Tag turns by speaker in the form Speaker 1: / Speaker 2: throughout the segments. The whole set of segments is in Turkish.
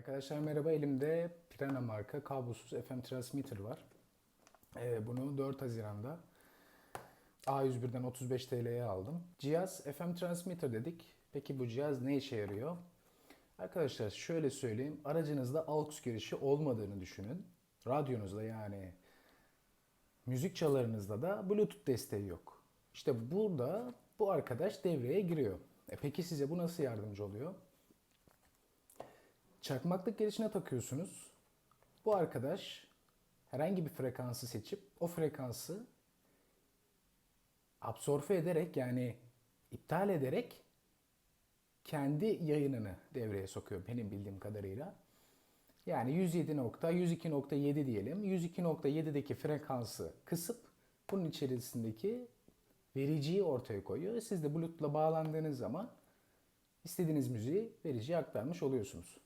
Speaker 1: Arkadaşlar merhaba elimde Pirana marka kablosuz FM transmitter var. Ee, bunu 4 Haziran'da A101'den 35 TL'ye aldım. Cihaz FM transmitter dedik. Peki bu cihaz ne işe yarıyor? Arkadaşlar şöyle söyleyeyim. Aracınızda AUX girişi olmadığını düşünün. Radyonuzda yani müzik çalarınızda da Bluetooth desteği yok. İşte burada bu arkadaş devreye giriyor. E peki size bu nasıl yardımcı oluyor? Çakmaklık girişine takıyorsunuz. Bu arkadaş herhangi bir frekansı seçip o frekansı absorbe ederek yani iptal ederek kendi yayınını devreye sokuyor benim bildiğim kadarıyla. Yani 107.102.7 diyelim. 102.7'deki frekansı kısıp bunun içerisindeki vericiyi ortaya koyuyor. Siz de Bluetooth'la bağlandığınız zaman istediğiniz müziği vericiye aktarmış oluyorsunuz.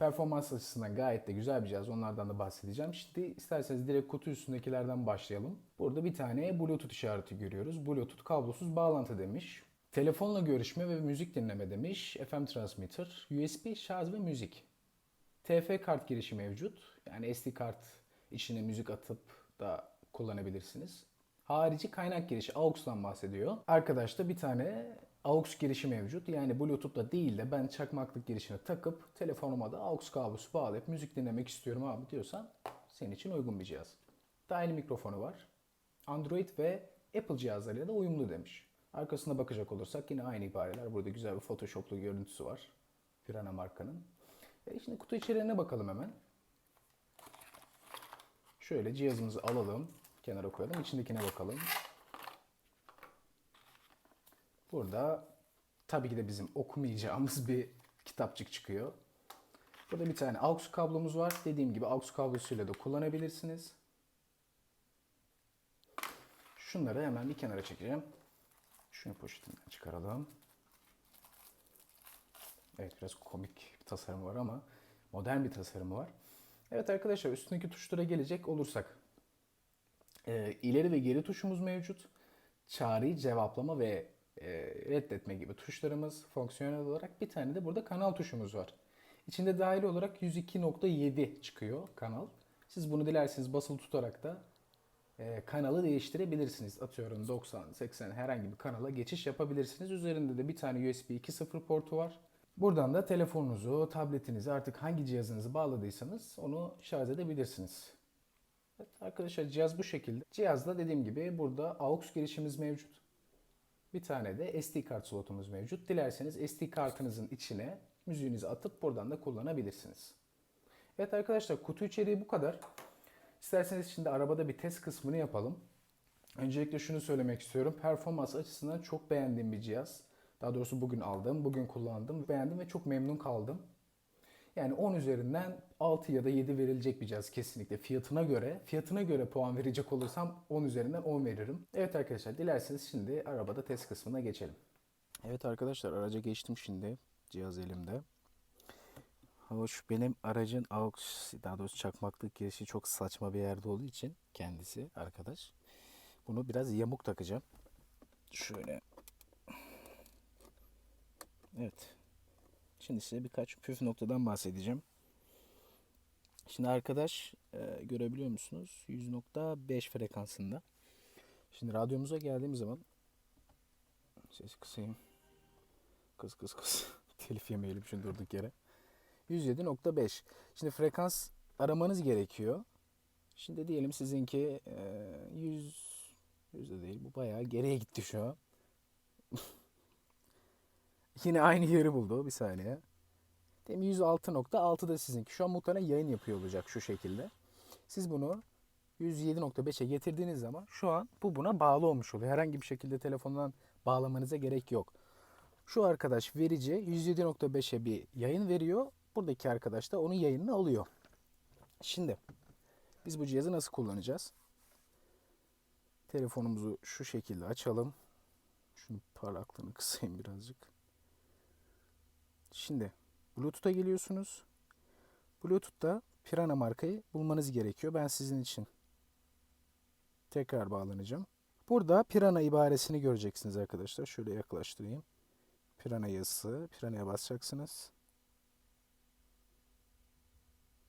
Speaker 1: Performans açısından gayet de güzel bir cihaz. Onlardan da bahsedeceğim. Şimdi isterseniz direkt kutu üstündekilerden başlayalım. Burada bir tane Bluetooth işareti görüyoruz. Bluetooth kablosuz bağlantı demiş. Telefonla görüşme ve müzik dinleme demiş. FM transmitter, USB şarj ve müzik. TF kart girişi mevcut. Yani SD kart içine müzik atıp da kullanabilirsiniz. Harici kaynak girişi AUX'tan bahsediyor. Arkadaşta bir tane AUX girişi mevcut. Yani Bluetooth'la değil de ben çakmaklık girişini takıp telefonuma da AUX kablosu bağlayıp müzik dinlemek istiyorum abi diyorsan senin için uygun bir cihaz. Dahili mikrofonu var. Android ve Apple cihazlarıyla da uyumlu demiş. Arkasına bakacak olursak yine aynı ibareler. Burada güzel bir Photoshop'lu görüntüsü var. Pirana markanın. E şimdi kutu içeriğine bakalım hemen. Şöyle cihazımızı alalım. Kenara koyalım. İçindekine bakalım. Burada tabii ki de bizim okumayacağımız bir kitapçık çıkıyor. Burada bir tane AUX kablomuz var. Dediğim gibi AUX kablosuyla da kullanabilirsiniz. Şunları hemen bir kenara çekeceğim. Şunu poşetinden çıkaralım. Evet biraz komik bir tasarımı var ama modern bir tasarımı var. Evet arkadaşlar üstündeki tuşlara gelecek olursak. E, ileri ve geri tuşumuz mevcut. Çağrıyı cevaplama ve e, reddetme gibi tuşlarımız fonksiyonel olarak bir tane de burada kanal tuşumuz var. İçinde dahil olarak 102.7 çıkıyor kanal. Siz bunu dilerseniz basılı tutarak da e, kanalı değiştirebilirsiniz. Atıyorum 90, 80 herhangi bir kanala geçiş yapabilirsiniz. Üzerinde de bir tane USB 2.0 portu var. Buradan da telefonunuzu, tabletinizi artık hangi cihazınızı bağladıysanız onu şarj edebilirsiniz. Evet arkadaşlar cihaz bu şekilde. Cihazda dediğim gibi burada AUX girişimiz mevcut. Bir tane de SD kart slotumuz mevcut. Dilerseniz SD kartınızın içine müziğinizi atıp buradan da kullanabilirsiniz. Evet arkadaşlar kutu içeriği bu kadar. İsterseniz şimdi arabada bir test kısmını yapalım. Öncelikle şunu söylemek istiyorum. Performans açısından çok beğendiğim bir cihaz. Daha doğrusu bugün aldım, bugün kullandım. Beğendim ve çok memnun kaldım. Yani 10 üzerinden 6 ya da 7 verilecek bir cihaz kesinlikle fiyatına göre. Fiyatına göre puan verecek olursam 10 üzerinden 10 veririm. Evet arkadaşlar dilerseniz şimdi arabada test kısmına geçelim. Evet arkadaşlar araca geçtim şimdi. Cihaz elimde. Hoş benim aracın AUX daha doğrusu çakmaklık girişi çok saçma bir yerde olduğu için kendisi arkadaş. Bunu biraz yamuk takacağım. Şöyle. Evet. Şimdi size birkaç püf noktadan bahsedeceğim. Şimdi arkadaş e, görebiliyor musunuz? 100.5 frekansında. Şimdi radyomuza geldiğim zaman sesi kısayım. Kız kız kız. Telif yemeyelim şimdi durduk yere. 107.5. Şimdi frekans aramanız gerekiyor. Şimdi diyelim sizinki e, 100 yüzde değil bu bayağı geriye gitti şu an. Yine aynı yeri buldu bir saniye. Diyelim 106.6 da sizinki. Şu an muhtemelen yayın yapıyor olacak şu şekilde. Siz bunu 107.5'e getirdiğiniz zaman şu an bu buna bağlı olmuş oluyor. Herhangi bir şekilde telefondan bağlamanıza gerek yok. Şu arkadaş verici 107.5'e bir yayın veriyor. Buradaki arkadaş da onun yayınını alıyor. Şimdi biz bu cihazı nasıl kullanacağız? Telefonumuzu şu şekilde açalım. Şunu parlaklığını kısayım birazcık. Şimdi Bluetooth'a geliyorsunuz. Bluetooth'ta Pirana markayı bulmanız gerekiyor. Ben sizin için tekrar bağlanacağım. Burada Pirana ibaresini göreceksiniz arkadaşlar. Şöyle yaklaştırayım. Pirana yazısı. Pirana'ya basacaksınız.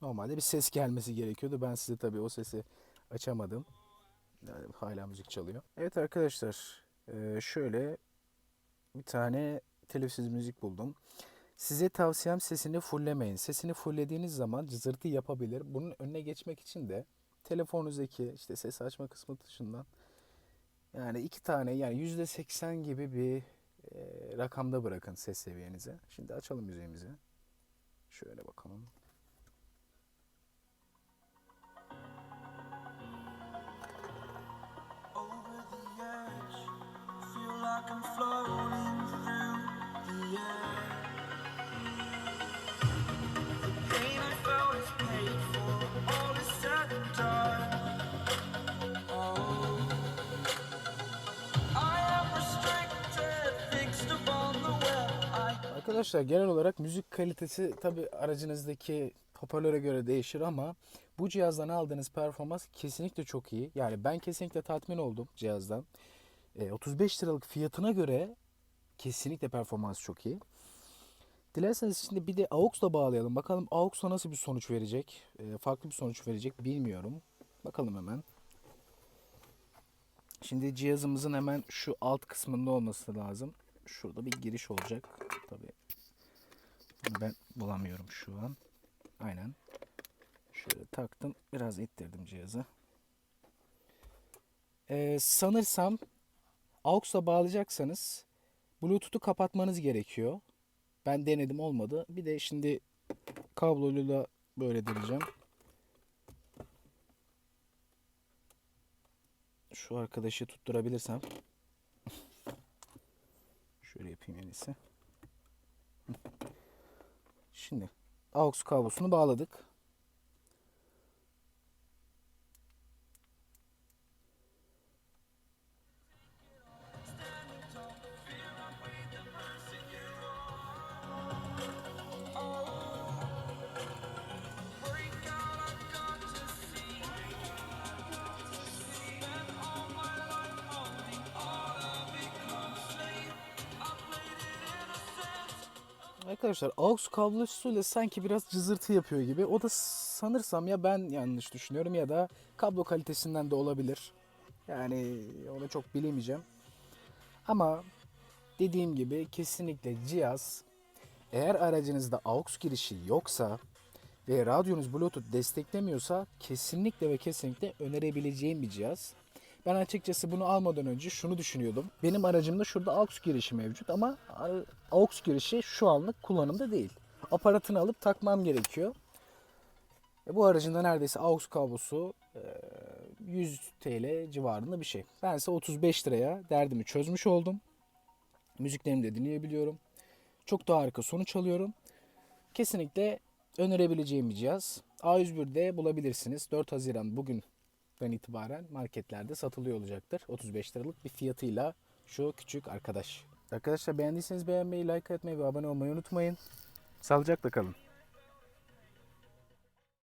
Speaker 1: Normalde bir ses gelmesi gerekiyordu. Ben size tabii o sesi açamadım. Hala müzik çalıyor. Evet arkadaşlar şöyle bir tane telifsiz müzik buldum. Size tavsiyem sesini fulllemeyin. Sesini fulllediğiniz zaman cızırtı yapabilir. Bunun önüne geçmek için de telefonunuzdaki işte ses açma kısmı dışından yani iki tane yani yüzde seksen gibi bir e, rakamda bırakın ses seviyenizi. Şimdi açalım müziğimizi. Şöyle bakalım. Arkadaşlar genel olarak müzik kalitesi tabi aracınızdaki hoparlöre göre değişir ama bu cihazdan aldığınız performans kesinlikle çok iyi. Yani ben kesinlikle tatmin oldum cihazdan. E, 35 liralık fiyatına göre kesinlikle performans çok iyi. Dilerseniz şimdi bir de AUX'la bağlayalım. Bakalım AUX'la nasıl bir sonuç verecek? E, farklı bir sonuç verecek bilmiyorum. Bakalım hemen. Şimdi cihazımızın hemen şu alt kısmında olması lazım. Şurada bir giriş olacak. Tabii ben bulamıyorum şu an. Aynen. Şöyle taktım. Biraz ittirdim cihazı. Ee, sanırsam AUX'la bağlayacaksanız Bluetooth'u kapatmanız gerekiyor. Ben denedim olmadı. Bir de şimdi kablolu da böyle deneyeceğim. Şu arkadaşı tutturabilirsem. Şöyle yapayım en iyisi. Şimdi AUX kablosunu bağladık. Arkadaşlar AUX kablosuyla sanki biraz cızırtı yapıyor gibi. O da sanırsam ya ben yanlış düşünüyorum ya da kablo kalitesinden de olabilir. Yani onu çok bilemeyeceğim. Ama dediğim gibi kesinlikle cihaz eğer aracınızda AUX girişi yoksa ve radyonuz Bluetooth desteklemiyorsa kesinlikle ve kesinlikle önerebileceğim bir cihaz. Ben açıkçası bunu almadan önce şunu düşünüyordum. Benim aracımda şurada AUX girişi mevcut ama AUX girişi şu anlık kullanımda değil. Aparatını alıp takmam gerekiyor. E, bu aracın da neredeyse AUX kablosu e, 100 TL civarında bir şey. Ben ise 35 liraya derdimi çözmüş oldum. Müziklerimi de dinleyebiliyorum. Çok da harika sonuç alıyorum. Kesinlikle önerebileceğim bir cihaz. A101'de bulabilirsiniz. 4 Haziran bugünden itibaren marketlerde satılıyor olacaktır. 35 liralık bir fiyatıyla şu küçük arkadaş. Arkadaşlar beğendiyseniz beğenmeyi, like etmeyi ve abone olmayı unutmayın. Sağlıcakla kalın.